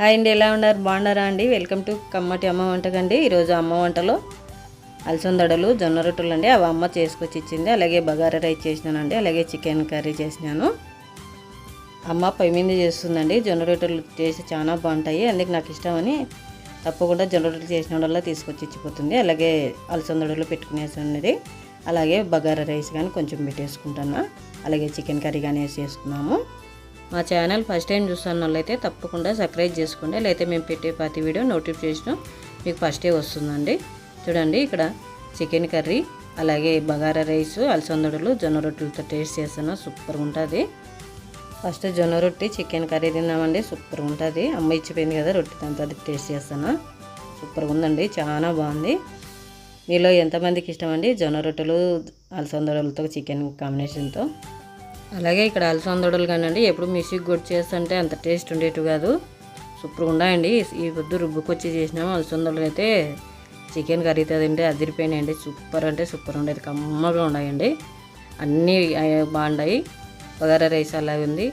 Hi అండి ఎలా ఉన్నారు? బాగున్నారా అండి? వెల్కమ్ టు కమ్మటి అమ్మ వంటకండి. ఈరోజు అమ్మ వంటలో అలసందడలు జొన్న రొట్టెలు అండి. అవి అమ్మ చేసుకొచ్చి ఇచ్చింది. అలాగే బగారా రైస్ చేసినానండి. అలాగే చికెన్ కర్రీ చేసినాను. అమ్మ పొయ్యి మీద చేస్తుందండి. జొన్న రొట్టెలు చేసి చాలా బాగుంటాయి. అందుకే నాకు ఇష్టమని తప్పకుండా జొన్న రొట్టెలు చేసిన వల్ల తీసుకొచ్చి ఇచ్చిపోతుంది. అలాగే అలసందడలు పెట్టుకునేసి అలాగే బగారా రైస్ కానీ కొంచెం పెట్టేసుకుంటాను. అలాగే చికెన్ కర్రీ కానీ వేసి చేసుకున్నాము మా ఛానల్ ఫస్ట్ టైం చూస్తున్న వాళ్ళైతే తప్పకుండా సబ్స్క్రైబ్ చేసుకోండి. లేకపోతే మేము పెట్టే ప్రతి వీడియో నోటిఫికేషన్ మీకు ఫస్టే వస్తుందండి. చూడండి ఇక్కడ చికెన్ కర్రీ అలాగే బగారా రైస్ అలసందడులు జొన్న రొట్టెలతో టేస్ట్ చేస్తాను సూపర్గా ఉంటుంది. ఫస్ట్ జొన్న రొట్టి చికెన్ కర్రీ తిన్నామండి సూపర్గా ఉంటుంది. అమ్మ ఇచ్చిపోయింది కదా రొట్టె దాంతో అది టేస్ట్ చేస్తాను సూపర్గా ఉందండి చాలా బాగుంది. మీలో ఎంతమందికి ఇష్టమండి జొన్న రొట్టెలు అలసందడులతో చికెన్ కాంబినేషన్తో? అలాగే ఇక్కడ అలసందడలు కానండి ఎప్పుడు మిసిక్ కొట్టి చేస్తుంటే అంత టేస్ట్ ఉండేటివి కాదు. సూపర్గా ఉన్నాయండి. ఈ పొద్దు రుబ్బుకొచ్చి చేసినాము అలసందడలు అయితే చికెన్ కర్రీతో తింటే అదిరిపోయినాయండి. సూపర్ అంటే సూపర్ ఉండేది కమ్మగా ఉన్నాయండి. అన్నీ బాగున్నాయి. బగారా రైస్ అలాగే ఉంది.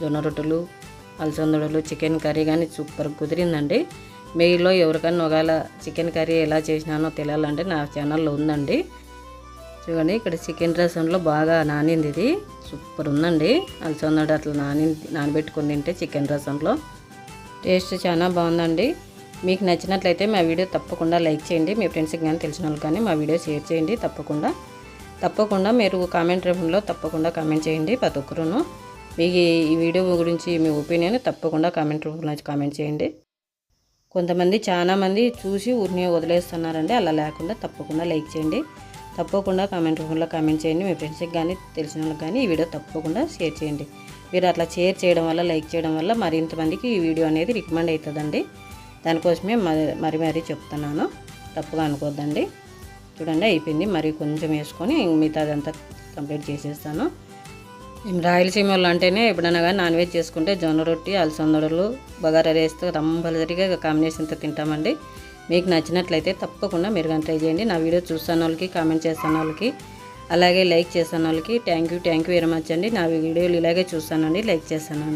జొన్న రొట్టెలు అలసందడలు చికెన్ కర్రీ కానీ సూపర్ కుదిరిందండి. మీలో ఎవరికైనా ఒకవేళ చికెన్ కర్రీ ఎలా చేసినానో తెలియాలంటే నా ఛానల్లో ఉందండి. చూడండి ఇక్కడ చికెన్ రసంలో బాగా నానింది ఇది. సూపర్ ఉందండి. అలసందడు అట్లా నాని నానబెట్టుకుని తింటే చికెన్ రసంలో. టేస్ట్ చాలా బాగుందండి. మీకు నచ్చినట్లయితే మా వీడియో తప్పకుండా లైక్ చేయండి. మీ ఫ్రెండ్స్కి కానీ తెలిసిన వాళ్ళు కానీ మా వీడియో షేర్ చేయండి తప్పకుండా. తప్పకుండా మీరు కామెంట్ రూపంలో తప్పకుండా కామెంట్ చేయండి ప్రతి ఒక్కరును. మీకు ఈ- వీడియో గురించి మీ ఒపీనియన్ తప్పకుండా కామెంట్ రూపంలో కామెంట్ చేయండి. కొంతమంది చాలామంది చూసి ఊరిని వదిలేస్తున్నారండి. అలా లేకుండా తప్పకుండా లైక్ చేయండి. తప్పకుండా కామెంట్ రూపంలో కామెంట్ చేయండి. మీ ఫ్రెండ్స్కి కానీ తెలిసిన వాళ్ళకి కానీ ఈ వీడియో తప్పకుండా షేర్ చేయండి. మీరు అట్లా షేర్ చేయడం వల్ల లైక్ చేయడం వల్ల మరింతమందికి ఈ వీడియో అనేది రికమెండ్ అవుతుందండి దానికోసమే మరి మరి మరీ చెప్తున్నాను. తప్పుగా అనుకోవద్దండి చూడండి అయిపోయింది. మరి కొంచెం వేసుకొని మిగతాదంతా కంప్లీట్ చేసేస్తాను. మేము రాయలసీమ వాళ్ళు అంటేనే ఎప్పుడైనా కానీ నాన్ వెజ్ చేసుకుంటే జొన్న రొట్టి అలసందడలు బగారా రైస్తో కంపల్సరీగా కాంబినేషన్తో తింటామండి. మీకు నచ్చినట్లయితే తప్పకుండా మీరు కానీ ట్రై చేయండి. నా వీడియో చూస్తున్న వాళ్ళకి కామెంట్ చేస్తున్న వాళ్ళకి అలాగే లైక్ చేస్తున్న వాళ్ళకి thank you thank you very much అండి. నా వీడియోలు ఇలాగే చూస్తానండి లైక్ చేస్తానండి.